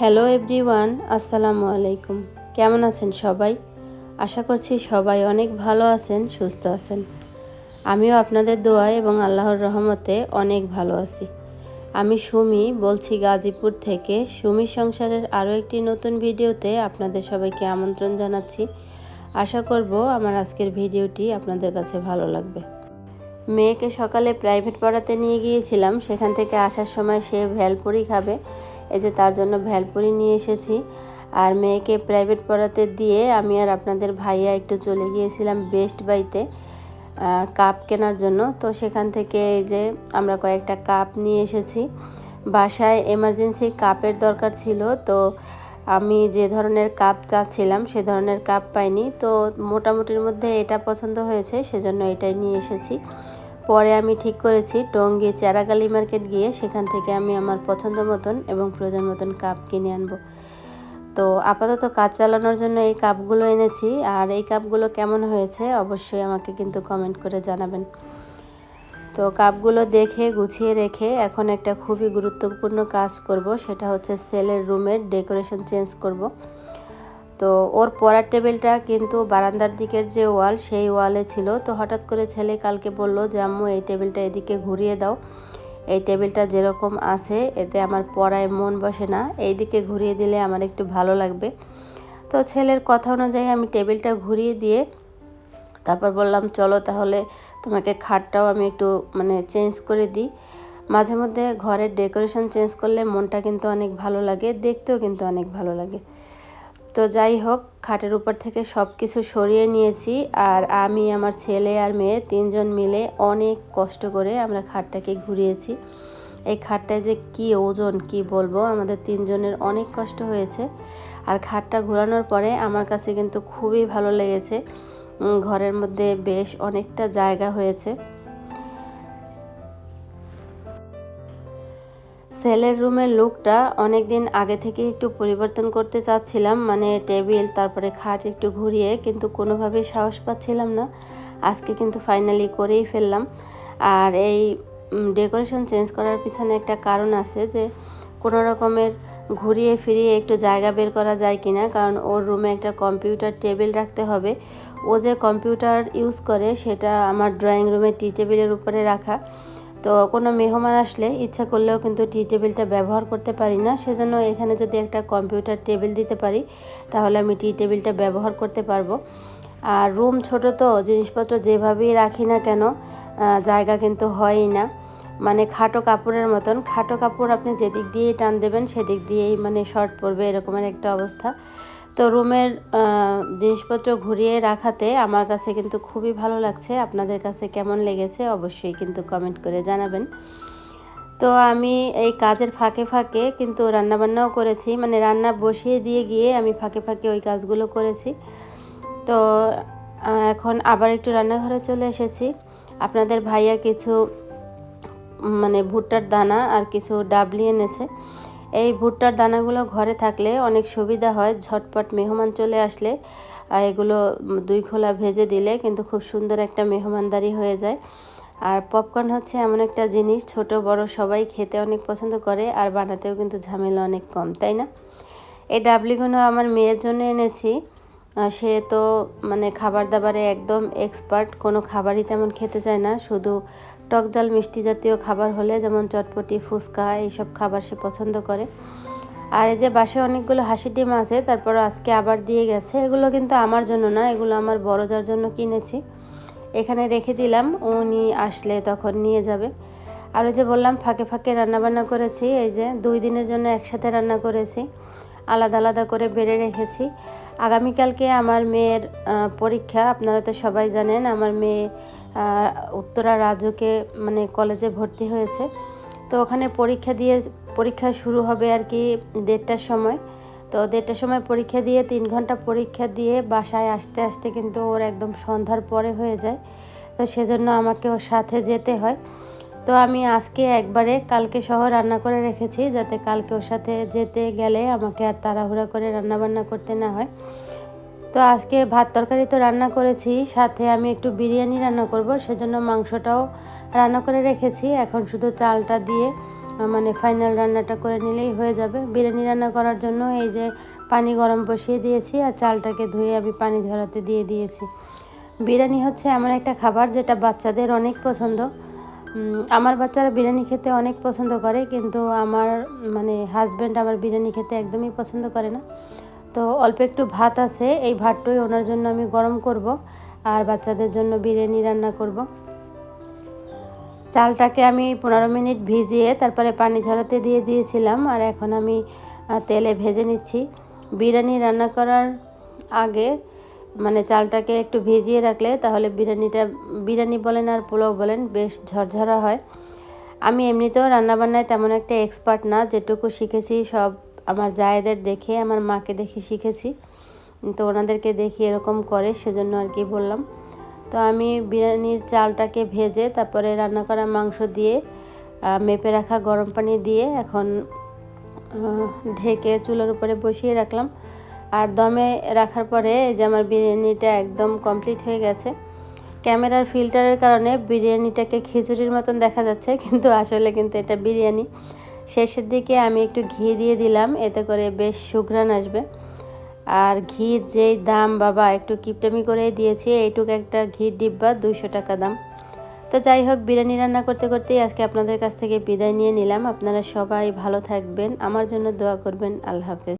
Hello everyone আসসালামু আলাইকুম। কেমন আছেন সবাই? আশা করছি সবাই অনেক ভালো আছেন, সুস্থ আছেন। আমিও আপনাদের দোয়া এবং আল্লাহর রহমতে অনেক ভালো আছি। আমি সুমি বলছি গাজীপুর থেকে। সুমি সংসারের আরও একটি নতুন ভিডিওতে আপনাদের সবাইকে আমন্ত্রণ জানাচ্ছি। আশা করব আমার আজকের ভিডিওটি আপনাদের কাছে ভালো লাগবে। মেয়েকে সকালে প্রাইভেট পড়াতে নিয়ে গিয়েছিলাম। সেখান থেকে আসার সময় সে ভ্যালপুরি খাবে। এই যে তার জন্য ভ্যালপুরি নিয়ে এসেছি। আর মেয়েকে প্রাইভেট পড়াতে দিয়ে আমি আর আপনাদের ভাইয়া একটু চলে গিয়েছিলাম বেস্ট বাইতে কাপ কেনার জন্য। তো সেখান থেকে এই যে আমরা কয়েকটা কাপ নিয়ে এসেছি। বাসায় এমার্জেন্সি কাপের দরকার ছিল। তো আমি যে ধরনের কাপ চাচ্ছিলাম সে ধরনের কাপ পাইনি। তো মোটামুটির মধ্যে এটা পছন্দ হয়েছে, সেজন্য এটাই নিয়ে এসেছি। পরে আমি ঠিক করেছি, টঙ্গী চেরাগালি মার্কেট গিয়ে সেখান থেকে আমি আমার পছন্দ মতন এবং প্রয়োজন মতন কাপ কিনে আনব। তো আপাতত কাজ চালানোর জন্য এই কাপগুলো এনেছি, আর এই কাপগুলো কেমন হয়েছে অবশ্যই আমাকে কিন্তু কমেন্ট করে জানাবেন। তো কাপগুলো দেখে, গুছিয়ে রেখে এখন একটা খুবই গুরুত্বপূর্ণ কাজ করব, সেটা হচ্ছে সেলের রুমের ডেকোরেশন চেঞ্জ করব। তো ওর পড়ার টেবিলটা কিন্তু বারান্দার দিকের যে ওয়াল, সেই ওয়ালে ছিল। তো হঠাৎ করে ছেলে কালকে বলল যে, আম্মু, এই টেবিলটা এদিকে ঘুরিয়ে দাও। এই টেবিলটা যেরকম আছে, এতে আমার পড়ায় মন বসে না। এই দিকে ঘুরিয়ে দিলে আমার একটু ভালো লাগবে। তো ছেলের কথা অনুযায়ী আমি টেবিলটা ঘুরিয়ে দিয়ে তারপর বললাম, চলো তাহলে তোমাকে খাটটাও আমি একটু মানে চেঞ্জ করে দিই। মাঝে মধ্যে ঘরের ডেকোরেশন চেঞ্জ করলে মনটা কিন্তু অনেক ভালো লাগে, দেখতেও কিন্তু অনেক ভালো লাগে। তো যাই হোক, খাটের উপর থেকে সব কিছু সরিয়ে নিয়েছি আর আমি, আমার ছেলে আর মেয়ে তিনজন মিলে অনেক কষ্ট করে আমরা খাটটাকে ঘুরিয়েছি। এই খাটটায় যে কি ওজন, কি বলব? আমাদের তিনজনের অনেক কষ্ট হয়েছে। আর খাটটা ঘোরানোর পরে আমার কাছে কিন্তু খুবই ভালো লেগেছে। ঘরের মধ্যে বেশ অনেকটা জায়গা হয়েছে। সেলের রুমের লুকটা অনেক দিন আগে থেকে একটু পরিবর্তন করতে চাচ্ছিলাম। মানে টেবিল, তারপরে খাট একটু ঘুরিয়ে কিন্তু কোনোভাবেই সাহস পাচ্ছিলাম না। আজকে কিন্তু ফাইনালি করেই ফেললাম। আর এই ডেকোরেশন চেঞ্জ করার পিছনে একটা কারণ আছে যে, কোনো রকমের ঘুরিয়ে ফিরিয়ে একটু জায়গা বের করা যায় কি না কারণ ওর রুমে একটা কম্পিউটার টেবিল রাখতে হবে। ও যে কম্পিউটার ইউজ করে সেটা আমার ড্রয়িং রুমে টি টেবিলের উপরে রাখা। তো কোনো মেহমান আসলে ইচ্ছা করলেও কিন্তু টি টেবিলটা ব্যবহার করতে পারি না। সেজন্য এখানে যদি একটা কম্পিউটার টেবিল দিতে পারি, তাহলে আমি টি টেবিলটা ব্যবহার করতে পারব। আর রুম ছোট তো, জিনিসপত্র যেভাবেই রাখি না কেন জায়গা কিন্তু হয়ই না। মানে খাটো কাপড়ের মতন। খাটো কাপড় আপনি যেদিক দিয়েই টান দেবেন, সেদিক দিয়েই মানে শর্ট পড়বে এরকমের একটা অবস্থা। তো রুমের জিনিসপত্র ঘুরিয়ে রাখাতে আমার কাছে কিন্তু খুবই ভালো লাগছে। আপনাদের কাছে কেমন লেগেছে অবশ্যই কিন্তু কমেন্ট করে জানাবেন। তো আমি এই কাজের ফাঁকে ফাঁকে কিন্তু রান্নাবান্নাও করেছি। মানে রান্না বসিয়ে দিয়ে গিয়ে আমি ফাঁকে ফাঁকে ওই কাজগুলো করেছি। তো এখন আবার একটু রান্নাঘরে চলে এসেছি। আপনাদের ভাইয়া কিছু মানে ভুট্টার দানা আর কিছু ডাবলি এনেছে। এই ভুট্টার দানাগুলো ঘরে থাকলে অনেক সুবিধা হয়। ঝটপট মেহমান চলে আসলে এগুলো দুই খোলা ভেজে দিলে কিন্তু খুব সুন্দর একটা মেহমানদারি হয়ে যায়। আর পপকর্ন হচ্ছে এমন একটা জিনিস, ছোট, বড় সবাই খেতে অনেক পছন্দ করে আর বানাতেও কিন্তু ঝামেলা অনেক কম, তাই না? এই ডাবলিগুলো আমার মেয়ের জন্য এনেছি। সে তো মানে খাবার দাবারে একদম এক্সপার্ট কোনো খাবারই তেমন খেতে চায় না। শুধু টক জাল মিষ্টি জাতীয় খাবার হলে যেমন চটপটি, ফুচকা, এইসব খাবার সে পছন্দ করে। আর এই যে বাসে অনেকগুলো হাসি ডিম আছে তারপর আজকে আবার দিয়ে গেছে। এগুলো কিন্তু আমার জন্য না, এগুলো আমার বড় যার জন্য কিনেছি। এখানে রেখে দিলাম, উনি আসলে তখন নিয়ে যাবে। আর ওই যে বললাম, ফাঁকে ফাঁকে রান্নাবান্না করেছি, এই যে দুই দিনের জন্য একসাথে রান্না করেছি। আলাদা আলাদা করে বেড়ে রেখেছি। আগামীকালকে আমার মেয়ের পরীক্ষা, আপনারা তো সবাই জানেন, আমার মেয়ে উত্তরা রাজুকে মানে কলেজে ভর্তি হয়েছে। তো ওখানে পরীক্ষা দিয়ে, পরীক্ষা শুরু হবে আর কি দেড়টার সময়। তো দেড়টার সময় পরীক্ষা দিয়ে, তিন ঘণ্টা পরীক্ষা দিয়ে বাসায় আসতে আসতে কিন্তু ওর একদম সন্ধ্যার পরে হয়ে যায়। তো সেজন্য আমাকে ওর সাথে যেতে হয়। তো আমি আজকে একবারে কালকে সহ রান্না করে রেখেছি, যাতে কালকে ওর সাথে যেতে গেলে আমাকে আর তাড়াহুড়া করে রান্নাবান্না করতে না হয়। তো আজকে ভাত তরকারি তো রান্না করেছি, সাথে আমি একটু বিরিয়ানি রান্না করব, সেজন্য মাংসটাও রান্না করে রেখেছি। এখন শুধু চালটা দিয়ে মানে ফাইনাল রান্নাটা করে নিলেই হয়ে যাবে। বিরিয়ানি রান্না করার জন্য এই যে পানি গরম বসিয়ে দিয়েছি, আর চালটাকে ধুয়ে আমি পানি ধরাতে দিয়ে দিয়েছি। বিরিয়ানি হচ্ছে এমন একটা খাবার যেটা বাচ্চাদের অনেক পছন্দ। আমার বাচ্চারা বিরিয়ানি খেতে অনেক পছন্দ করে, কিন্তু আমার মানে হাজব্যান্ড আমার বিরিয়ানি খেতে একদমই পছন্দ করে না। তো অল্প একটু ভাত আছে, এই ভাতটাই ওনার জন্য আমি গরম করব আর বাচ্চাদের জন্য বিরিয়ানি রান্না করব। চালটাকে আমি পনেরো মিনিট ভিজিয়ে তারপরে পানি ঝরাতে দিয়ে দিয়েছিলাম আর এখন আমি তেলে ভেজে নিচ্ছি। বিরিয়ানি রান্না করার আগে মানে চালটাকে একটু ভিজিয়ে রাখলে তাহলে বিরিয়ানিটা, বিরিয়ানি বলেন আর পোলাও বলেন বেশ ঝরঝরা হয়। আমি এমনিতেও রান্নাবান্নায় তেমন একটা এক্সপার্ট না, যেটুকু শিখেছি সব আমার জায়েদের দেখে, আমার মাকে দেখে শিখেছি। তো ওনাদেরকে দেখি এরকম করে, সেজন্য আর কি বললাম। তো আমি বিরিয়ানির চালটাকে ভেজে, তারপরে রান্না করা মাংস দিয়ে মেপে রাখা গরম পানি দিয়ে এখন ঢেকে চুলার উপরে বসিয়ে রাখলাম। আর দমে রাখার পরে যে আমার বিরিয়ানিটা একদম কমপ্লিট হয়ে গেছে। ক্যামেরার ফিল্টারের কারণে বিরিয়ানিটাকে খিচুড়ির মতন দেখা যাচ্ছে, কিন্তু আসলে কিন্তু এটা বিরিয়ানি। শেষের দিকে আমি একটু ঘি দিয়ে দিলাম, এতে করে বেশ সুঘ্রাণ আসবে। আর ঘির যেই দাম, বাবা, একটু কিপটামি করে দিয়েছি, এইটুকু একটা ঘির ডিব্বা দুশো টাকা দাম। তো যাই হোক, বিরিয়ানি রান্না করতে করতেই আজকে আপনাদের কাছ থেকে বিদায় নিয়ে নিলাম। আপনারা সবাই ভালো থাকবেন। আমার জন্য দোয়া করবেন। আল্লাহ হাফেজ।